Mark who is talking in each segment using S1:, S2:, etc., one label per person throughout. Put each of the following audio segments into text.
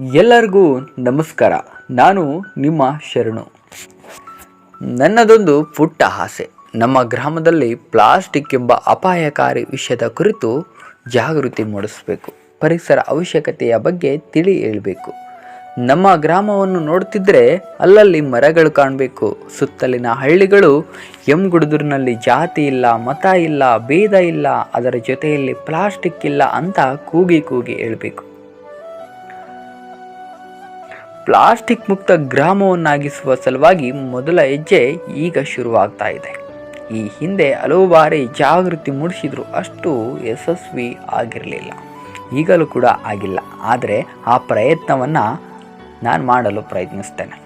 S1: ಎಲ್ಲರಿಗೂ ನಮಸ್ಕಾರ. ನಾನು ನಿಮ್ಮ ಶರಣು. ನನ್ನದೊಂದು ಪುಟ್ಟ ಆಸೆ. ನಮ್ಮ ಗ್ರಾಮದಲ್ಲಿ ಪ್ಲಾಸ್ಟಿಕ್ ಎಂಬ ಅಪಾಯಕಾರಿ ವಿಷಯದ ಕುರಿತು ಜಾಗೃತಿ ಮೂಡಿಸಬೇಕು. ಪರಿಸರ ಅವಶ್ಯಕತೆಯ ಬಗ್ಗೆ ತಿಳಿ ಹೇಳಬೇಕು. ನಮ್ಮ ಗ್ರಾಮವನ್ನು ನೋಡ್ತಿದ್ರೆ ಅಲ್ಲಲ್ಲಿ ಮರಗಳು ಕಾಣಬೇಕು. ಸುತ್ತಲಿನ ಹಳ್ಳಿಗಳು ಎಮ್ಗುಡುದೂರಿನಲ್ಲಿ ಜಾತಿ ಇಲ್ಲ, ಮತ ಇಲ್ಲ, ಭೇದ ಇಲ್ಲ, ಅದರ ಜೊತೆಯಲ್ಲಿ ಪ್ಲಾಸ್ಟಿಕ್ ಇಲ್ಲ ಅಂತ ಕೂಗಿ ಕೂಗಿ ಹೇಳಬೇಕು. ಪ್ಲಾಸ್ಟಿಕ್ ಮುಕ್ತ ಗ್ರಾಮವನ್ನಾಗಿಸುವ ಸಲುವಾಗಿ ಮೊದಲ ಹೆಜ್ಜೆ ಈಗ ಶುರುವಾಗ್ತಾ ಇದೆ. ಈ ಹಿಂದೆ ಹಲವು ಬಾರಿ ಜಾಗೃತಿ ಮೂಡಿಸಿದ್ರು ಅಷ್ಟು ಯಶಸ್ವಿ ಆಗಿರಲಿಲ್ಲ. ಈಗಲೂ ಕೂಡ ಆಗಿಲ್ಲ. ಆದರೆ ಆ ಪ್ರಯತ್ನವನ್ನು ನಾನು ಮಾಡಲು ಪ್ರಯತ್ನಿಸ್ತೇನೆ.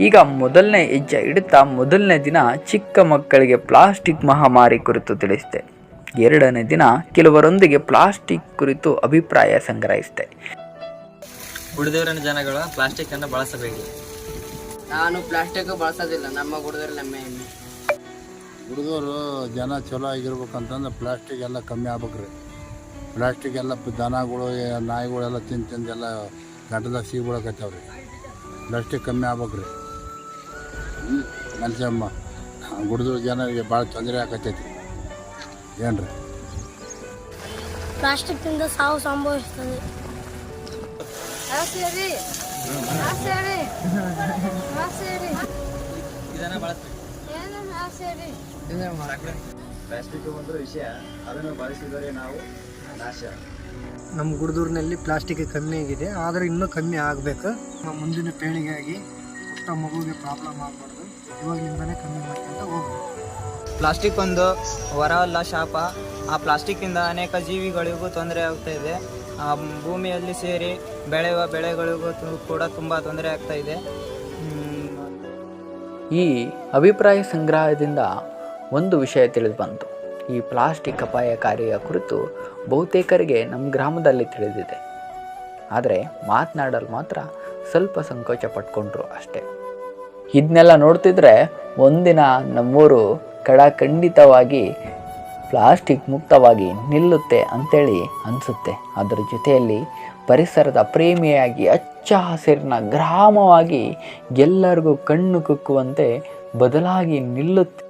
S1: ಈಗ ಮೊದಲನೇ ಹೆಜ್ಜೆ ಇಡುತ್ತಾ ಮೊದಲನೇ ದಿನ ಚಿಕ್ಕ ಮಕ್ಕಳಿಗೆ ಪ್ಲಾಸ್ಟಿಕ್ ಮಹಾಮಾರಿ ಕುರಿತು ತಿಳಿಸಿದೆ. ಎರಡನೇ ದಿನ ಕೆಲವರೊಂದಿಗೆ ಪ್ಲಾಸ್ಟಿಕ್ ಕುರಿತು ಅಭಿಪ್ರಾಯ ಸಂಗ್ರಹಿಸಿದೆ.
S2: ಉಳಿದವರಿನ ಜನಗಳು ಪ್ಲಾಸ್ಟಿಕ್ ಅನ್ನು ಬಳಸಬೇಕು
S3: ನಾನು ಪ್ಲಾಸ್ಟಿಕ್ ಬಳಸೋದಿಲ್ಲ ನಮ್ಮ ಗುಡದಲ್ಲಿ ನಮ್ಮ ಎಮ್ಮೆ
S4: ಹುಡುಗರು ಜನ ಚಲೋ ಆಗಿರ್ಬೇಕಂತಂದ್ರೆ ಪ್ಲಾಸ್ಟಿಕ್ ಎಲ್ಲ ಕಮ್ಮಿ ಆಗ್ಬೇಕ್ರಿ. ಪ್ಲಾಸ್ಟಿಕ್ ಎಲ್ಲ ಪ- ದನಗಳು ನಾಯಿಗಳೆಲ್ಲ ತಿಂದು ತಿಂದು ಎಲ್ಲ ಗಂಟದಾಗ ಸಿಗ್ಬಿಡಕತ್ತಾವ್ರಿ ಪ್ಲಾಸ್ಟಿಕ್ ಕಮ್ಮಿ ಆಗ್ಬೇಕ್ರಿ. ಹ್ಞೂ ಮನುಷ್ಯಮ್ಮ ಗುಡ್ದು ಜನರಿಗೆ ಭಾಳ ತೊಂದರೆ ಆಕತ್ತೈತಿ ಏನ್ರಿ?
S5: ಪ್ಲಾಸ್ಟಿಕ್ನಿಂದ ಸಾವು ಸಂಭವಿಸುತ್ತದೆ
S2: ಇದನ್ನ ಬಳಸ್ಬೇಕು ಪ್ಲಾಸ್ಟಿಕ್ ಒಂದು ವಿಷಯ. ಅದನ್ನು ಬಳಸಿದರೆ ನಾವು ನಾಶ.
S6: ನಮ್ಮ ಗುಡ್ದೂರಿನಲ್ಲಿ ಪ್ಲಾಸ್ಟಿಕ್ ಕಮ್ಮಿ ಆಗಿದೆ. ಆದರೆ ಇನ್ನೂ ಕಮ್ಮಿ ಆಗಬೇಕು. ಮುಂದಿನ ಪೀಳಿಗೆಯಾಗಿ ಪುಟ್ಟ ಮಗುವಿಗೆ ಪ್ರಾಬ್ಲಮ್ ಆಗಬಾರ್ದು. ನಿಮ್ಮನೆ ಕಮ್ಮಿ ಮಾಡ್ಕೊಂತ ಹೋಗ್ಬೇಕು.
S7: ಪ್ಲಾಸ್ಟಿಕ್ ಒಂದು ವರವಲ್ಲ ಶಾಪ. ಆ ಪ್ಲಾಸ್ಟಿಕ್ಕಿಂದ ಅನೇಕ ಜೀವಿಗಳಿಗೂ ತೊಂದರೆ ಆಗ್ತಾ ಇದೆ. ಭೂಮಿಯಲ್ಲಿ ಸೇರಿ ಬೆಳೆಯುವ ಬೆಳೆಗಳಿಗೂ ಕೂಡ ತುಂಬ ತೊಂದರೆ ಆಗ್ತಾ ಇದೆ.
S1: ಈ ಅಭಿಪ್ರಾಯ ಸಂಗ್ರಹದಿಂದ ಒಂದು ವಿಷಯ ತಿಳಿದು ಬಂತು. ಈ ಪ್ಲಾಸ್ಟಿಕ್ ಅಪಾಯಕಾರಿಯ ಕುರಿತು ಬಹುತೇಕರಿಗೆ ನಮ್ಮ ಗ್ರಾಮದಲ್ಲಿ ತಿಳಿದಿದೆ. ಆದರೆ ಮಾತನಾಡಲು ಮಾತ್ರ ಸ್ವಲ್ಪ ಸಂಕೋಚ ಪಟ್ಕೊಂಡ್ರು ಅಷ್ಟೇ. ಇದನ್ನೆಲ್ಲ ನೋಡ್ತಿದ್ರೆ ಒಂದಿನ ನಮ್ಮೂರು ಕಡಖಂಡಿತವಾಗಿ ಪ್ಲಾಸ್ಟಿಕ್ ಮುಕ್ತವಾಗಿ ನಿಲ್ಲುತ್ತೆ ಅಂತೇಳಿ ಅನಿಸುತ್ತೆ. ಅದರ ಜೊತೆಯಲ್ಲಿ ಪರಿಸರದ ಪ್ರೇಮಿಯಾಗಿ ಹಚ್ಚ ಹಸಿರಿನ ಗ್ರಾಮವಾಗಿ ಎಲ್ಲರಿಗೂ ಕಣ್ಣು ಕುಕ್ಕುವಂತೆ ಬದಲಾಗಿ ನಿಲ್ಲುತ್ತೆ.